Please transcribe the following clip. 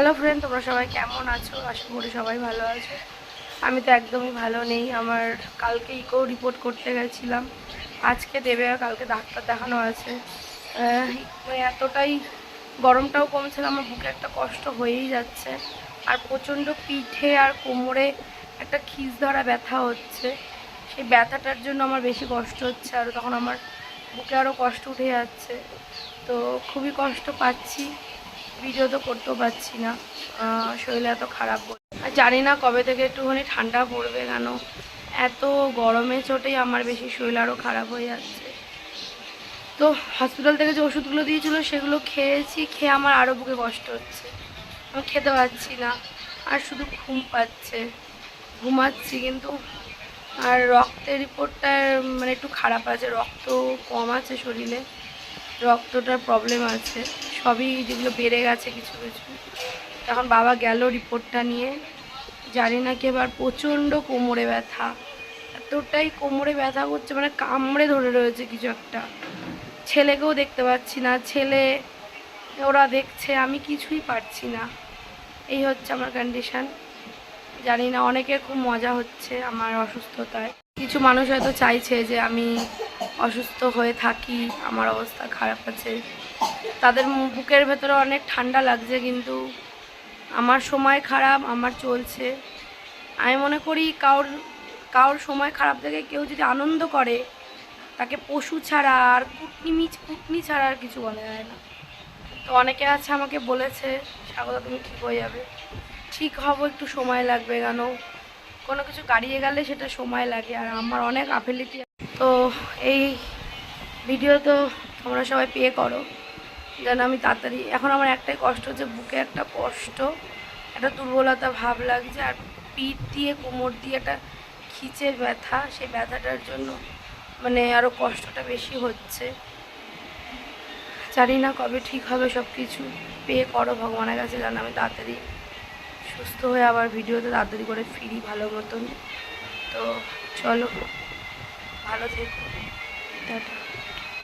Hello friend তোমরা সবাই কেমন আছো? আশা করি সবাই ভালো আছো। আমি তো একদমই ভালো নেই, আমার কালকে ইকো রিপোর্ট করতে গেছিলাম। আজকে দেবে আর কালকে ডাক্তার দেখানো আছে। মানে এতটাই গরমটাও কমছে না, আমার বুকে একটা কষ্ট হয়েই যাচ্ছে। আর প্রচণ্ড পিঠে আর কোমরে একটা খিস ধরা ব্যথা হচ্ছে। সেই ব্যথাটার জন্য আমার বেশি কষ্ট হচ্ছে, আর তখন আমার বুকে আরও কষ্ট উঠে যাচ্ছে। তো খুবই কষ্ট পাচ্ছি। ভিডিও তো করতেও পারছি না। শরীর এত খারাপ। আর জানি না কবে থেকে একটুখানি ঠান্ডা পড়বে কেন। এত গরমে চোটেই আমার বেশি শরীর আরও খারাপ হয়ে যাচ্ছে। তো হসপিটাল থেকে যে ওষুধগুলো দিয়েছিল সেগুলো খেয়েছি, খেয়ে আমার আরও বুকে কষ্ট হচ্ছে। আমি খেতে পারছি না, আর শুধু ঘুম পাচ্ছে। ঘুমাচ্ছি কিন্তু, আর রক্তের রিপোর্টটা মানে একটু খারাপ আছে, রক্ত কম আছে শরীরে। রক্তটার প্রবলেম আছে। সবই যেগুলো বেড়ে গেছে কিছু কিছু। তখন বাবা গেল রিপোর্টটা নিয়ে। জানি না কি এবার প্রচণ্ড কোমরে ব্যথা। এতটাই কোমরে ব্যথা করছে মানে কামড়ে ধরে রয়েছে কিছু একটা। ছেলেকেও দেখতে পাচ্ছি না। ছেলে, ওরা দেখছে, আমি কিছুই পারছি না। এই হচ্ছে আমার কন্ডিশন জানি না, অনেকের খুব মজা হচ্ছে আমার অসুস্থতায়। কিছু মানুষ হয়তো চাইছে যে আমি অসুস্থ হয়ে থাকি, আমার অবস্থা খারাপ আছে। তাদের বুকের ভেতরে অনেক ঠান্ডা লাগছে, কিন্তু আমার সময় খারাপ, আমার চলছে। আমি মনে করি কারোর কারোর সময় খারাপ দেখে কেউ যদি আনন্দ করে, তাকে পশু ছাড়া আর কুটনি কুটনি ছাড়া আর কিছু বলা যায় না। তো অনেকে আছে আমাকে বলেছে স্বাগত তুমি ঠিক হয়ে যাবে। ঠিক হব, একটু সময় লাগবে কেন? কোনো কিছু গাড়িয়ে গেলে সেটা সময় লাগে, আর আমার অনেক আফেলিটি তো এই ভিডিও তো তোমরা সবাই পেয়ে করো। যেন আমি তাড়াতাড়ি এখন আমার একটাই কষ্ট হচ্ছে বুকে একটা কষ্ট, একটা দুর্বলতা ভাব লাগছে, আর পিঠ দিয়ে, কোমর দিয়ে একটা খিচে ব্যথা। সেই ব্যথাটার জন্য মানে আরও কষ্টটা বেশি হচ্ছে। জানি না কবে ঠিক হবে সব কিছু পেয়ে করো ভগবানের কাছে, যেন আমি তাড়াতাড়ি সুস্থ হয়ে আবার ভিডিওতে তাড়াতাড়ি করে ফিরি ভালো মতন। তো চলো। ভালো থেকো। টাটা।